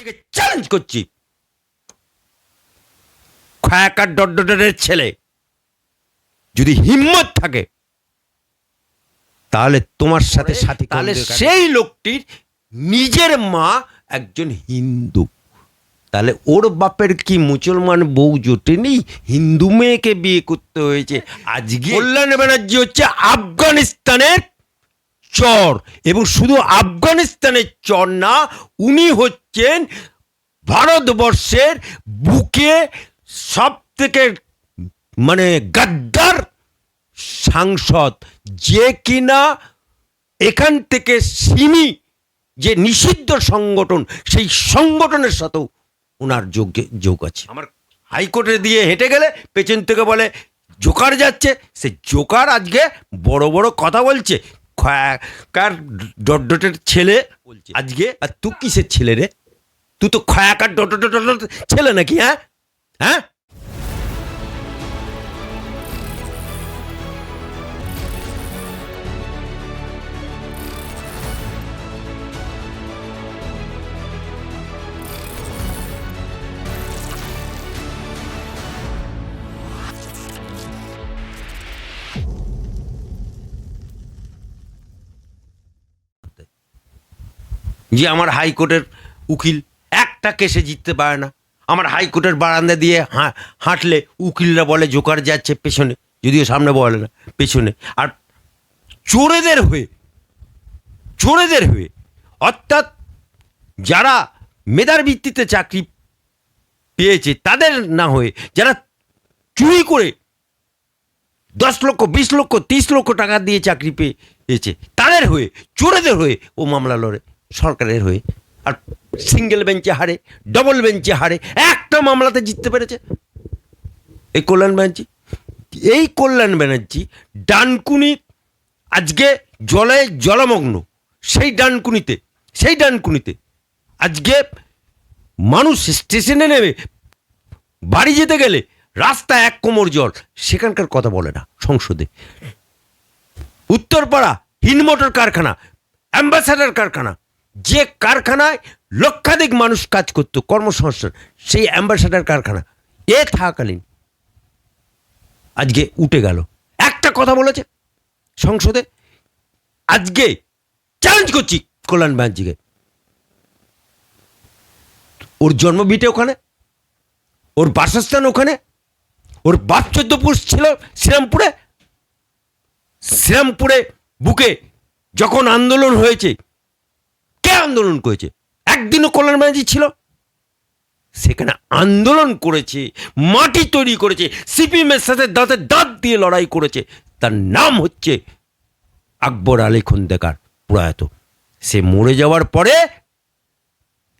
থেকে চ্যালেঞ্জ করছি। খয়াকার ডডডডের ছেলে। যদি হিম্মত থাকে তাহলে তোমার সাথে সাথে তাহলে সেই লোকটির নিজের মা একজন হিন্দু। তাহলে ওর বাপের কি মুসলমান বউ জোটেনি? হিন্দু মেয়েকে বিয়ে করতে হয়েছে। আজকে কল্যাণ ব্যানার্জি হচ্ছে আফগানিস্তানের চর। এবং শুধু আফগানিস্তানের চর না, উনি হচ্ছেন ভারতবর্ষের বুকে সব থেকে মানে গাদ্দার সাংসদ। যে কিনা এখান থেকে সিমি, যে নিষিদ্ধ সংগঠন, সেই সংগঠনের সাথেও ওনার যোগ্যে যোগ আছে। আমার হাইকোর্টে দিয়ে হেঁটে গেলে পেছন থেকে বলে, জোকার যাচ্ছে। সে জোকার আজকে বড় বড় কথা বলছে। খয়াকার ডটডটের ছেলে? বলছে। আজকে? আর তুই কিসের ছেলে রে? তুই তো খয়াকার ডট ছেলে নাকি হ্যাঁ? হ্যাঁ? যে আমার হাইকোর্টের উকিল, একটা কেসে জিততে পারে না। আমার হাইকোর্টের বারান্দা দিয়ে হাঁটলে উকিলরা বলে, জোকার যাচ্ছে পেছনে। যদিও সামনে বলে না, পেছনে। আর চোরেদের হয়ে চোরেদের হয়ে, অর্থাৎ যারা মেধার ভিত্তিতে চাকরি পেয়েছে, তাদের না হয়ে, যারা চুরি করে দশ লক্ষ, বিশ লক্ষ, তিরিশ লক্ষ টাকা দিয়ে চাকরি পেয়েছে, তাদের হয়ে, চোরেদের হয়ে ও মামলা লড়ে। সরকারের হয়ে। আর সিঙ্গেল বেঞ্চে হারে ডবল বেঞ্চে হারে, একটা মামলাতে জিততে পেরেছে। এই কল্যাণ ব্যানার্জি। এই কল্যাণ ব্যানার্জি ডানকুনি আজকে জলে জলমগ্ন। সেই ডানকুনিতে সেই ডানকুনিতে আজকে মানুষ স্টেশনে নেমে বাড়ি যেতে গেলে রাস্তা এক কোমর জল, সেখানকার কথা বলে না সংসদে। উত্তরপাড়া হিনমোটর কারখানা, অ্যাম্বাসাডার কারখানা যে কারখানায় লক্ষাধিক মানুষ কাজ করত, কর্মসংস্থান, সেই অ্যাম্বাসাডার কারখানা, এ থাকাকালীন আজকে উঠে গেল। একটা কথা বলেছে সংসদে, আজকে চ্যালেঞ্জ করছি কল্যাণ ব্যানার্জিকে। ওর জন্মভিটে ওখানে, ওর বাসস্থান ওখানে, ওর বাপ চোদ্দপুর ছিল শ্রীরামপুরে। শ্রীরামপুরে বুকে যখন আন্দোলন হয়েছে আন্দোলন করেছে। একদিনও কল্যাণ ব্যানার্জি ছিল। সেখানে আন্দোলন করেছে, মাটি তৈরি করেছে, সিপিএমের সাথে দাঁতে দাঁত দিয়ে লড়াই করেছে। তার নাম হচ্ছে আকবর আলী খন্দেকার, প্রয়াত। সে মরে যাওয়ার পরে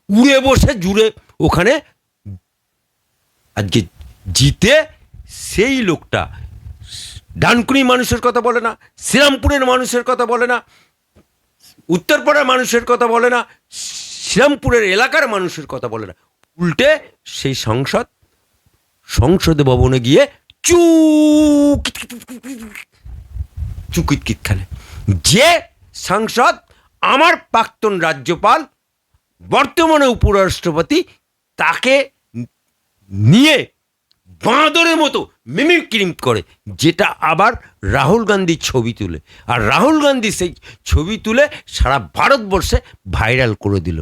উড়ে বসে, জুড়ে ওখানে আজকে জিতে সেই লোকটা। ডানকুনি মানুষের কথা বলে না, শ্রীরামপুরের মানুষের কথা বলে না উত্তরপাড়ার মানুষের কথা বলে না, শ্রীরামপুরের এলাকার মানুষের কথা বলে না। উল্টে সেই সংসদ সংসদে ভবনে গিয়ে চু চুকিতকিত খেলে। যে সাংসদ, আমার প্রাক্তন রাজ্যপাল, বর্তমানে উপরাষ্ট্রপতি, তাকে নিয়ে বাঁদরের মতো মিমিক্রিম করে, যেটা আবার রাহুল গান্ধীর ছবি তুলে। আর রাহুল গান্ধী সেই ছবি তুলে সারা ভারতবর্ষে ভাইরাল করে দিল।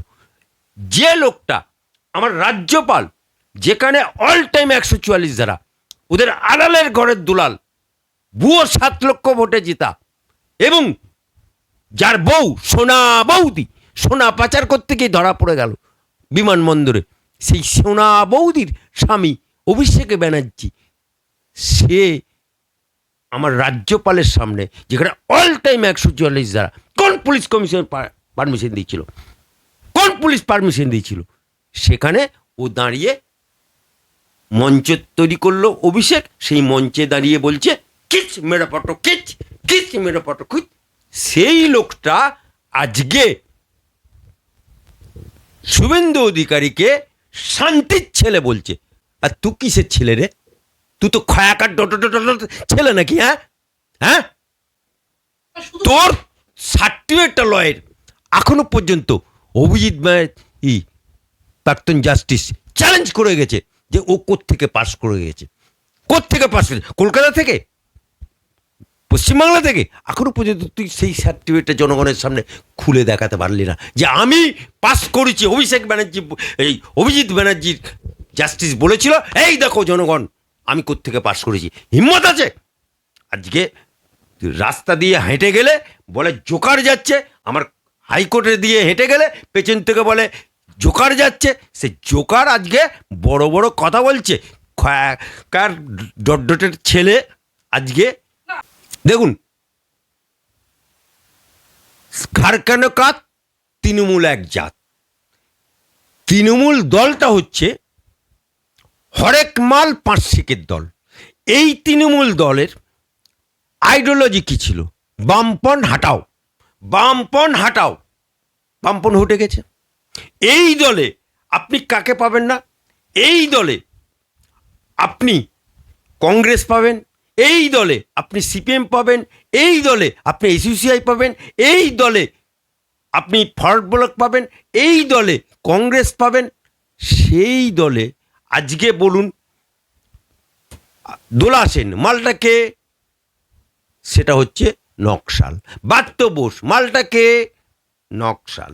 যে লোকটা আমার রাজ্যপাল, যেখানে অল টাইম একশো চুয়াল্লিশ ধারা ওদের আড়ালের ঘরের দুলাল, বুয়ো সাত লক্ষ ভোটে জিতা। এবং যার বউ, সোনা বৌদি, সোনা পাচার করতে গিয়ে ধরা পড়ে গেল বিমানবন্দরে। সেই সোনা বৌদির স্বামী অভিষেক ব্যানার্জি, সে আমার রাজ্যপালের সামনে, যেখানে অল টাইম একশো চুয়াল্লিশ দ্বারা, কোন পুলিশ কমিশন পারমিশন দিয়েছিল? কোন পুলিশ পারমিশন দিয়েছিল? সেখানে ও দাঁড়িয়ে মঞ্চ তৈরি করল অভিষেক, সেই মঞ্চে দাঁড়িয়ে বলছে কিচ মেরা পটো কিচ কিচ মেরা পটো কুচ সেই লোকটা আজকে শুভেন্দু অধিকারীকে শান্তির ছেলে বলছে। আর তুই কিসের ছেলে রে? তুই তো খয়াকার ডট ডট ডট ছেলে নাকি হ্যাঁ? হ্যাঁ? তোর সার্টিফিকেটটা লয়ের। এখনও পর্যন্ত অভিজিৎ ই প্রাক্তন জাস্টিস চ্যালেঞ্জ করে গেছে যে ও থেকে পাস করে গেছে। থেকে পাস করেছে কলকাতা থেকে? পশ্চিমবাংলা থেকে? এখনও পর্যন্ত তুই সেই সার্টিফিকেটটা জনগণের সামনে খুলে দেখাতে পারলি না যে আমি পাস করেছি। অভিষেক ব্যানার্জি এই অভিজিৎ ব্যানার্জির জাস্টিস বলেছিল, এই দেখো জনগণ, আমি থেকে পাশ করেছি। হিম্মত আছে? আজকে রাস্তা দিয়ে হেঁটে গেলে বলে জোকার যাচ্ছে, আমার হাইকোর্টে দিয়ে হেঁটে গেলে পেছন থেকে বলে জোকার যাচ্ছে, সে জোকার আজকে বড় বড় কথা বলছে। কার ডটের ছেলে আজকে, দেখুন খারকানো কাত তৃণমূল এক জাত। তৃণমূল দলটা হচ্ছে হরেক মাল পাঁচ শিকের দল। এই তৃণমূল দলের আইডিওলজি কী ছিল? বামপন হাটাও। বামপন হাটাও। বামপন হটে গেছে। এই দলে আপনি কাকে পাবেন না? এই দলে আপনি কংগ্রেস পাবেন। এই দলে আপনি সিপিএম পাবেন। এই দলে আপনি এসইউসিআই পাবেন। এই দলে আপনি ফরওয়ার্ড ব্লক পাবেন। এই দলে কংগ্রেস পাবেন। সেই দলে আজকে বলুন, দোলা সেন মালটাকে, সেটা হচ্ছে নকশাল। বাত্য বোস, মালটাকে নকশাল।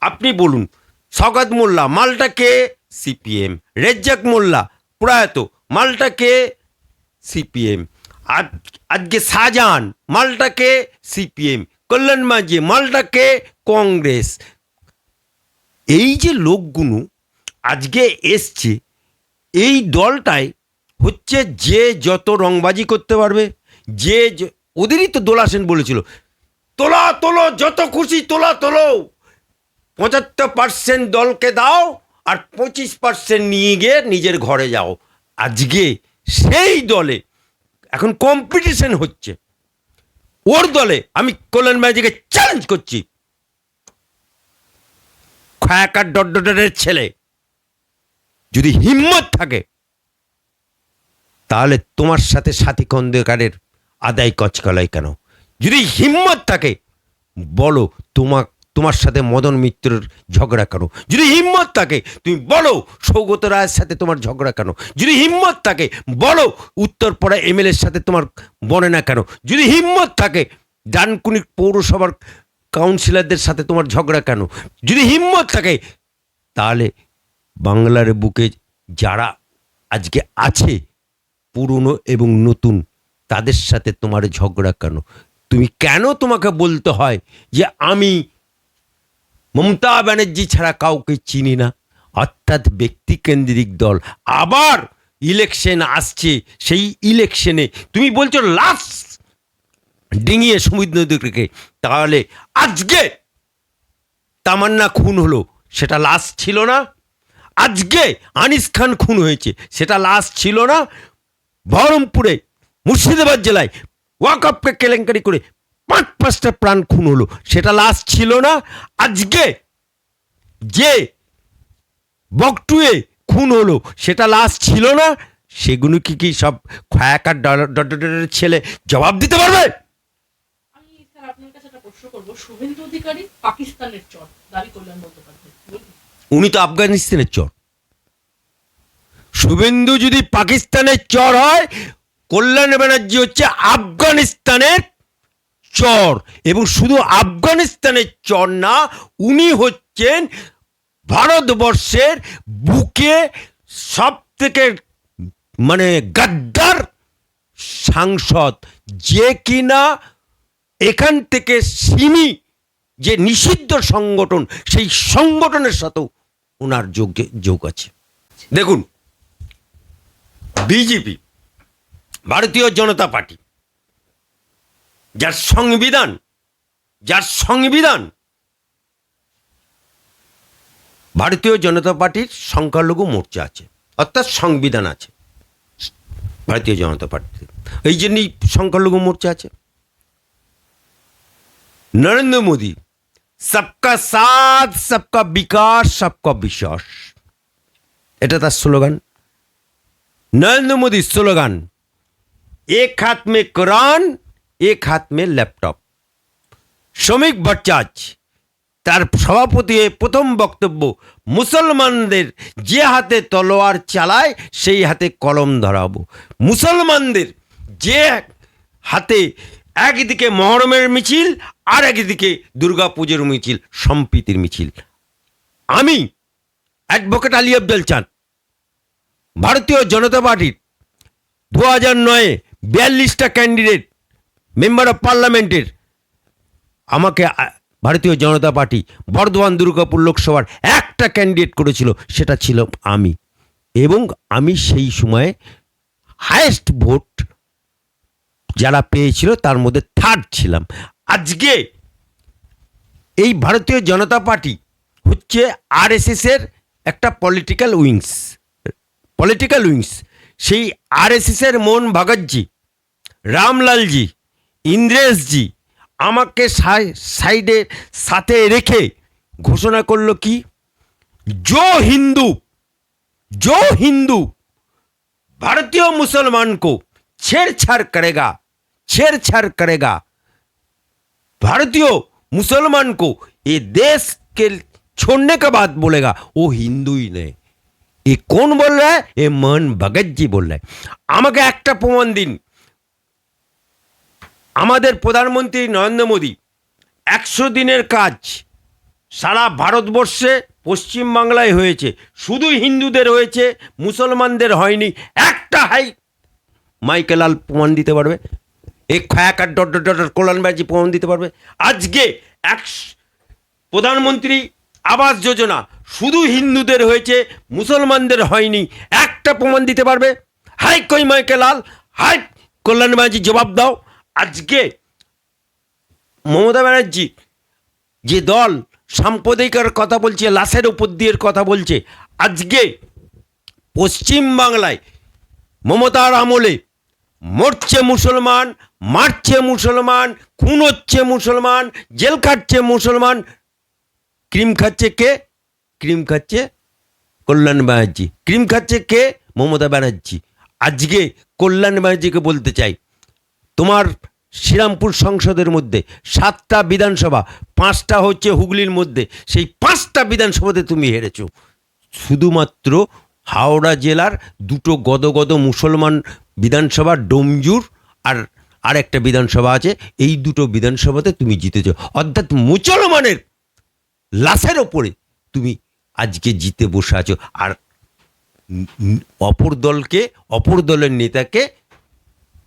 আপনি বলুন সগাত মোল্লা, মালটাকে সিপিএম। রেজ্জাক মোল্লা, প্রয়াত, মালটাকে সিপিএম। আজ, আজকে শাহজাহান, মালটাকে সিপিএম। কল্যাণ মাঝি, মালটাকে কংগ্রেস। এই যে লোকগুলো আজকে এসছে এই দলটায় হচ্ছে যে যত রংবাজি করতে পারবে, যে ওদেরই তো দোলা সেন বলেছিল, তোলা তোলো, যত খুশি তোলা তোলো। পঁচাত্তর পার্সেন্ট দলকে দাও আর পঁচিশ পার্সেন্ট নিয়ে গিয়ে নিজের ঘরে যাও। আজকে সেই দলে এখন কম্পিটিশন হচ্ছে। ওর দলে আমি কল্যাণ ব্যানার্জিকে চ্যালেঞ্জ করছি। খায়াকার ডডডের ছেলে। যদি হিম্মত থাকে, তাহলে তোমার সাথে সাথী খন্দকারের আদায় কচকলাই কেন? যদি হিম্মত থাকে, বলো তোমার তোমার সাথে মদন মিত্রের ঝগড়া কেন? যদি হিম্মত থাকে, তুমি বলো সৌগত রায়ের সাথে তোমার ঝগড়া কেন? যদি হিম্মত থাকে, বলো উত্তরপাড়া এমএলএর সাথে তোমার বনে না কেন? যদি হিম্মত থাকে, ডানকুনি পৌরসভার কাউন্সিলরদের সাথে তোমার ঝগড়া কেন? যদি হিম্মত থাকে, তাহলে বাংলার বুকে যারা আজকে আছে, পুরনো এবং নতুন, তাদের সাথে তোমার ঝগড়া কেন? তুমি কেন তোমাকে বলতে হয় যে আমি মমতা ব্যানার্জি ছাড়া কাউকে চিনি না? অর্থাৎ ব্যক্তিকেন্দ্রিক দল। আবার ইলেকশন আসছে, সেই ইলেকশনে তুমি বলছো লাস্ট ডিঙিয়ে সমুদ্র দিকে তাহলে আজকে তামান্না খুন হলো, সেটা লাশ ছিল না? আজকে আনিস খান খুন হয়েছে। সেটা লাশ ছিল না, বহরমপুরে, মুর্শিদাবাদ জেলায়। ওয়াকআপকে কেলেঙ্কারি করে পাঁচ পাঁচটা প্রাণ খুন হলো। সেটা লাশ ছিল না, আজকে যে বকটুয়ে খুন হলো, সেটা লাশ ছিল না, সেগুলো কি কি সব খয়াকার ডটের ছেলে জবাব দিতে পারবে? শুভেন্দু অধিকারী পাকিস্তানের চর, দাবি করলেন বলুন। উনি তো আফগানিস্তানের চর। শুভেন্দু যদি পাকিস্তানের চর হয়, কল্যাণ ব্যানার্জি হচ্ছে আফগানিস্তানের চর। এবং শুধু আফগানিস্তানের চর না, উনি হচ্ছেন ভারতবর্ষের বুকে সব থেকে মানে গাদ্দার সাংসদ। যে কিনা এখান থেকে সিমি যে নিষিদ্ধ সংগঠন, সেই সংগঠনের সাথেও ওনার যোগ যোগ আছে। দেখুন, বিজেপি, ভারতীয় জনতা পার্টি, যার সংবিধান যার সংবিধান, ভারতীয় জনতা পার্টির সংখ্যালঘু মোর্চা আছে, অর্থাৎ সংবিধান আছে, ভারতীয় জনতা পার্টিতে। এই জন্যই সংখ্যালঘু মোর্চা আছে। নরেন্দ্র মোদী সবকা সাথ সবকা বিকাশ সবকা বিশ্বাস এটা তার স্লোগান। নরেন্দ্র মোদী স্লোগান। এক হাত মে কোরআন এক হাত মে ল্যাপটপ শ্রমিক ভট্টাচ তার সভাপতি প্রথম বক্তব্য, মুসলমানদের যে হাতে তলোয়ার চালায়, সেই হাতে কলম ধরাবো। মুসলমানদের যে হাতে একদিকে মহরমের মিছিল আর একদিকে দুর্গাপুজোর মিছিল, সম্প্রীতির মিছিল। আমি অ্যাডভোকেট আলী আফজল চান, ভারতীয় জনতা পার্টির দু হাজার নয়ে বিয়াল্লিশটা ক্যান্ডিডেট মেম্বার অফ পার্লামেন্টের আমাকে ভারতীয় জনতা পার্টি বর্ধমান দুর্গাপুর লোকসভার একটা ক্যান্ডিডেট করেছিল, সেটা ছিল আমি। এবং আমি সেই সময়ে হায়েস্ট ভোট যারা পেয়েছিল তার মধ্যে থার্ড ছিলাম আজকে এই ভারতীয় জনতা পার্টি হচ্ছে আরএসএসের একটা পলিটিক্যাল উইংস পলিটিক্যাল উইংস সেই আরএসএসের মোহন ভগতজি রামলালজি ইন্দ্রেশজি আমাকে সাই- সাইডে সাথে রেখে ঘোষণা করলো কি जो हिंदू जो हिंदू भारतीय मुसलमान को छेड़छाड़ करेगा छेड़छाड़ करेगा भारतीय मुसलमान को ये देश के छोड़ने के बाद बोलेगा वो हिंदू ही नहीं ये कौन बोल रहा है ये मोहन भगत जी बोल रहा है আমাকে একটা প্রমাণ দিন আমাদের প্রধানমন্ত্রী নরেন্দ্র মোদী একশো দিনের কাজ সারা ভারতবর্ষে পশ্চিমবাংলায় হয়েছে শুধু হিন্দুদের হয়েছে মুসলমানদের হয়নি একটা হাই মাইকেলাল প্রমাণ দিতে পারবে এক খায়াকার ডট ডট ডট কল্যাণ প্রমাণ দিতে পারবে। আজকে এক প্রধানমন্ত্রী আবাস যোজনা শুধু হিন্দুদের হয়েছে, মুসলমানদের হয়নি, একটা প্রমাণ দিতে পারবে। হাই কই মাইকেলাল হাই কল্যাণ জবাব দাও। আজকে মমতা ব্যানার্জি যে দল সাম্প্রদায়িকার কথা বলছে, লাশের উপর দিয়ে কথা বলছে, আজকে পশ্চিম বাংলায় মমতার আমলে মরছে মুসলমান মারছে মুসলমান খুন হচ্ছে মুসলমান, জেল খাটছে মুসলমান। ক্রিম খাচ্ছে কে? ক্রিম খাচ্ছে কল্যাণ ব্যানার্জি ক্রিম খাচ্ছে কে? মমতা ব্যানার্জি আজকে কল্যাণ ব্যানার্জিকে বলতে চাই, তোমার শ্রীরামপুর সংসদের মধ্যে সাতটা বিধানসভা, পাঁচটা হচ্ছে হুগলির মধ্যে, সেই পাঁচটা বিধানসভাতে তুমি হেরেছো। শুধুমাত্র হাওড়া জেলার দুটো গদগদ মুসলমান বিধানসভা, ডোমজুর আর আর একটা বিধানসভা আছে এই দুটো বিধানসভাতে তুমি জিতেছ। অর্থাৎ মুসলমানের লাশের ওপরে তুমি আজকে জিতে বসে আছো। আর অপর দলকে অপর দলের নেতাকে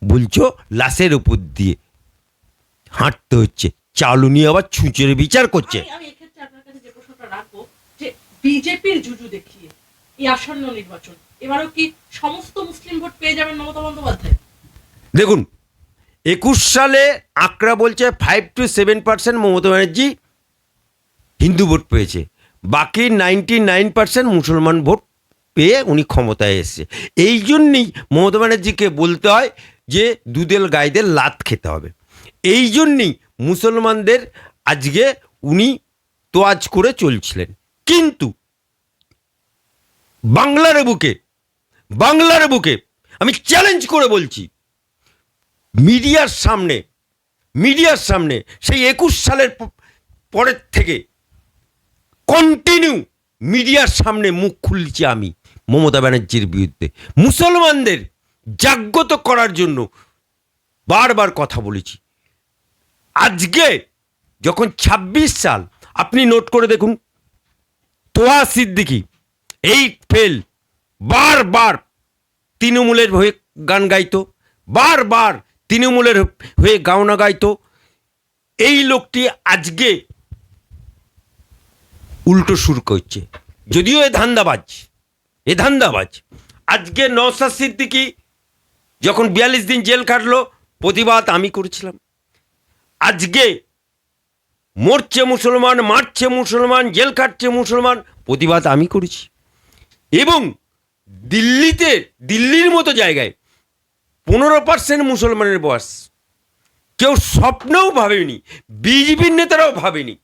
বলছো লাশের উপর দিয়ে হাঁটতে হচ্ছে। চালু নিয়ে আবার ছুঁচের বিচার করছে। বিজেপির জুজু দেখিয়ে এই আসন্ন নির্বাচন এবারও কি সমস্ত মুসলিম ভোট পেয়ে যাবেন মমতা বন্দ্যোপাধ্যায়? দেখুন একুশ সালে আঁকড়া বলছে five two seven percent Mamata Banerjee Hindu vote পেয়েছে। বাকি নাইনটি নাইন পার্সেন্ট মুসলমান ভোট পেয়ে উনি ক্ষমতায় এসছে। এই জন্যই মমতা ব্যানার্জিকে বলতে হয় যে দুদেল গাইদের লাত খেতে হবে। এই জন্যই মুসলমানদের আজকে উনি তোয়াজ করে চলছিলেন। কিন্তু বাংলার বুকে বাংলার বুকে আমি চ্যালেঞ্জ করে বলছি মিডিয়ার সামনে মিডিয়ার সামনে, সেই একুশ সালের পরের থেকে কন্টিনিউ মিডিয়ার সামনে মুখ খুলছি আমি মমতা ব্যানার্জির বিরুদ্ধে। মুসলমানদের জাগ্রত করার জন্য বারবার কথা বলেছি। আজকে যখন ২৬ সাল, আপনি নোট করে দেখুন, তোহা সিদ্দিকি, এই ফেল বারবার তৃণমূলের হয়ে গান গাইতো, বারবার তৃণমূলের হয়ে গাওনা গাইতো। এই লোকটি আজকে উল্টো সুর করছে। যদিও এ ধান্দাবাজ এ ধান্দাবাজ। আজকে নওসাদ সিদ্দিকি যখন বিয়াল্লিশ দিন জেল কাটলো, প্রতিবাদ আমি করেছিলাম। আজকে মরছে মুসলমান, মারছে মুসলমান, জেল কাটছে মুসলমান, প্রতিবাদ আমি করেছি। এবং দিল্লিতে, দিল্লির মতো জায়গায় পনেরো পার্সেন্ট মুসলমানের বয়স। কেউ স্বপ্নেও ভাবেনি, বিজেপির নেতারাও ভাবেনি,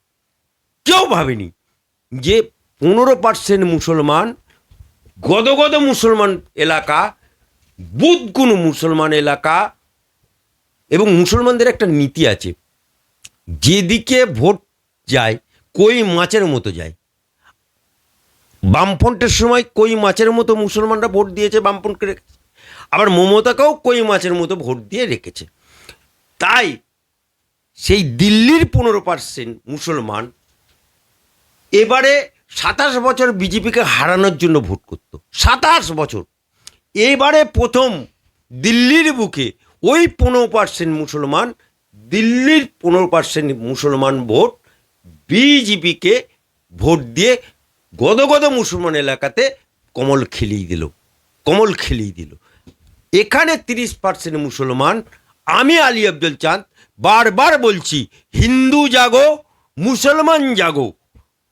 কেউ ভাবেনি যে পনেরো পার্সেন্ট মুসলমান গদগদ মুসলমান এলাকা বুধগুণ মুসলমান এলাকা এবং মুসলমানদের একটা নীতি আছে, যেদিকে ভোট যায়, কই মাছের মতো যায়। বামফ্রন্টের সময় কই মাছের মতো মুসলমানরা ভোট দিয়েছে বামফ্রন্টকে আবার মমতাকেও কই মাছের মতো ভোট দিয়ে রেখেছে। তাই সেই দিল্লির পনেরো পার্সেন্ট মুসলমান এবারে সাতাশ বছর বিজেপিকে হারানোর জন্য ভোট করত। সাতাশ বছর। এবারে প্রথম দিল্লির বুকে ওই পনেরো পার্সেন্ট মুসলমান, দিল্লির পনেরো পার্সেন্ট মুসলমান ভোট বিজেপিকে ভোট দিয়ে গদগদ মুসলমান এলাকাতে কমল খেলিয়ে দিল। কমল খেলিয়ে দিল। এখানে তিরিশ পার্সেন্ট মুসলমান, আমি আলী আব্দুল চাঁদ, বারবার বলছি, হিন্দু জাগো, মুসলমান জাগো।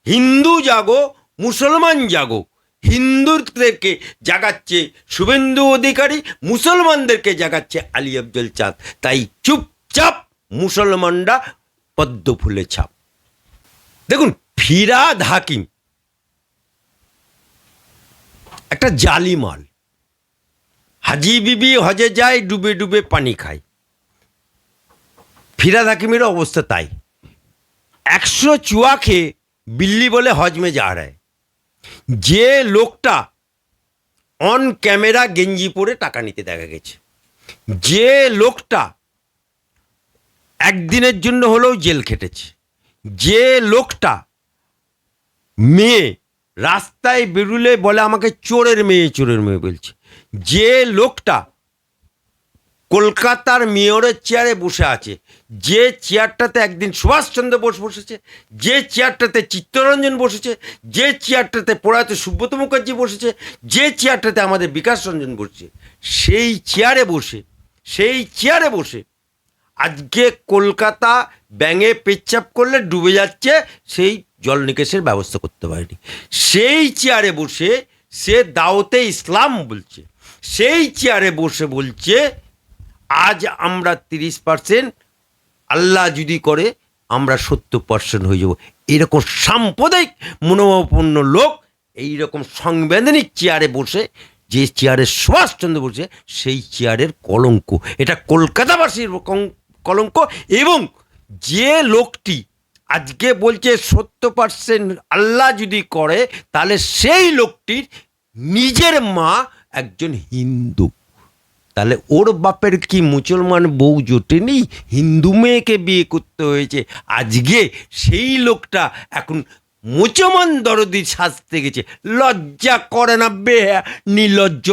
হিন্দু জাগো, মুসলমান জাগো। হিন্দুদেরকে জাগাচ্ছে শুভেন্দু অধিকারী, মুসলমানদেরকে জাগাচ্ছে আলী আব্দুল চাঁদ। তাই চুপচাপ মুসলমানরা পদ্ম ফুলে ছাপ। দেখুন, ফিরাদ হাকিম, একটা জালি মাল হাজি বিবি হজে যায়, ডুবে ডুবে পানি খায়। ফিরাদ হাকিমের অবস্থা তাই। একশো চুয়া খেয়ে বিল্লি বলে হজমে যা রায় যে লোকটা অন ক্যামেরা গেঞ্জি পরে টাকা নিতে দেখা গেছে। যে লোকটা একদিনের জন্য হলেও জেল খেটেছে। যে লোকটা মেয়ে রাস্তায় বেরুলে বলে আমাকে চোরের মেয়ে চোরের মেয়ে বলছে। যে লোকটা কলকাতার মেয়রের চেয়ারে বসে আছে, যে চেয়ারটাতে একদিন সুভাষচন্দ্র বোস বসেছে, যে চেয়ারটাতে চিত্তরঞ্জন বসেছে, যে চেয়ারটাতে প্রয়াত সুব্রত মুখার্জি বসেছে, যে চেয়ারটাতে আমাদের বিকাশ রঞ্জন বসছে, সেই চেয়ারে বসে, সেই চেয়ারে বসে আজকে কলকাতা ব্যাঙে পেচ্ছাপ করলে ডুবে যাচ্ছে, সেই জল নিকাশের ব্যবস্থা করতে পারেনি। সেই চেয়ারে বসে সে দাওতে ইসলাম বলছে। সেই চেয়ারে বসে বলছে, আজ আমরা তিরিশ পার্সেন্ট আল্লাহ যদি করে, আমরা সত্তর পার্সেন্ট হয়ে যাব। এরকম সাম্প্রদায়িক মনোভাবপূর্ণ লোক এই রকম সাংবিধানিক চেয়ারে বসে, যে চেয়ারে সুভাষচন্দ্র বসে, সেই চেয়ারের কলঙ্ক। এটা কলকাতাবাসীর কলঙ্ক এবং যে লোকটি আজকে বলছে সত্তর পার্সেন্ট আল্লাহ যদি করে, তাহলে সেই লোকটির নিজের মা একজন হিন্দু। তাহলে ওর বাপের কি মুসলমান বউ জোটেনি? হিন্দু মেয়েকে বিয়ে করতে হয়েছে। আজকে সেই লোকটা এখন মুসলমান দরদি সাজতে গেছে। লজ্জা করে না বে, নির্লজ্জ।